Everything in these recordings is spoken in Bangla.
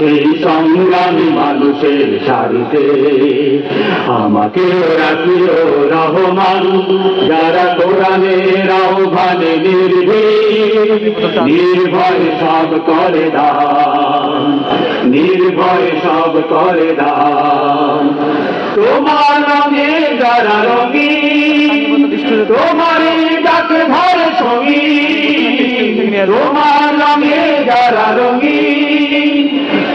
সেই সংগ্রামী মানুষের সারিতে। আমাকে রাখিও রহমান, যারা কোরআনের আহ্বানে নির্ভয় সব করে দান, নির্ভয় সব করে দান। তোমার রঙে যারা রঙিন তোমারই ডাকে ধর সঙ্গী তোমার রঙে যারা রঙিন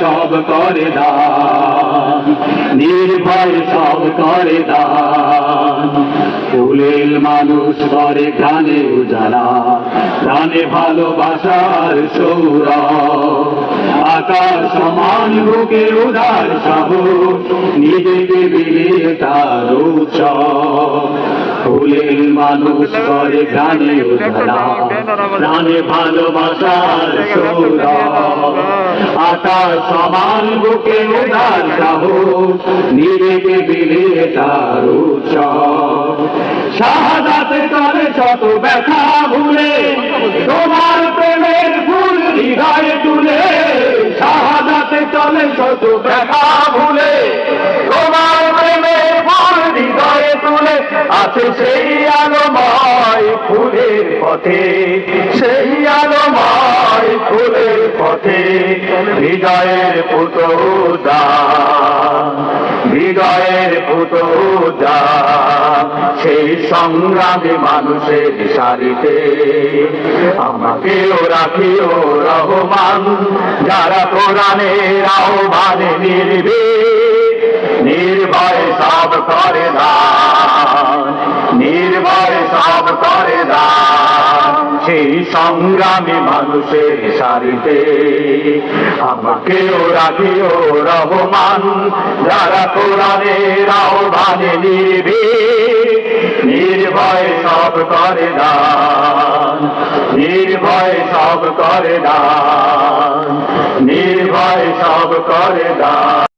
সব করে দান নির্ভয় সব করে দান ফুলের মানুষ করে গানে উজালা গানে ভালোবাসার সৌর আকাশ সমান বুকে উদার সাহস, নিজেকে বিলিয়ে তার ফুলের মানুষ করে গানে উজালা গানে ভালোবাসার সৌর আকাশ সমান বুকে উদার সাহস নিজেকে বিলিয়ে তার শাহাদাত করে শত ব্যথা ভুলে, তোমার প্রেমের ফুল হৃদয়ে তুলে, শাহাদাতে চলে শত ব্যথা ভুলে, তোমার প্রেমের ফুল হৃদয়ে তুলে, আছে সেই আলোময় ফুলের পথে, সেই পথে হৃদয়ের পুতোদা হৃদয়ের পুতোদা সেই সংগ্রামী মানুষের সারিতে আমাকেও রাখিও রহমান, যারা কোরআনের আহ্বানে নির্বে নির্ভয় সব করে দান। সংগ্রামী মানুষের সারিতে। আমাকেও রাখিও রহমান, যারা কোরআনের আহ্বানে নির্বে নির্ভয় সব করে দান, নির্ভয় সব করে দান, নির্ভয় সব করে দান।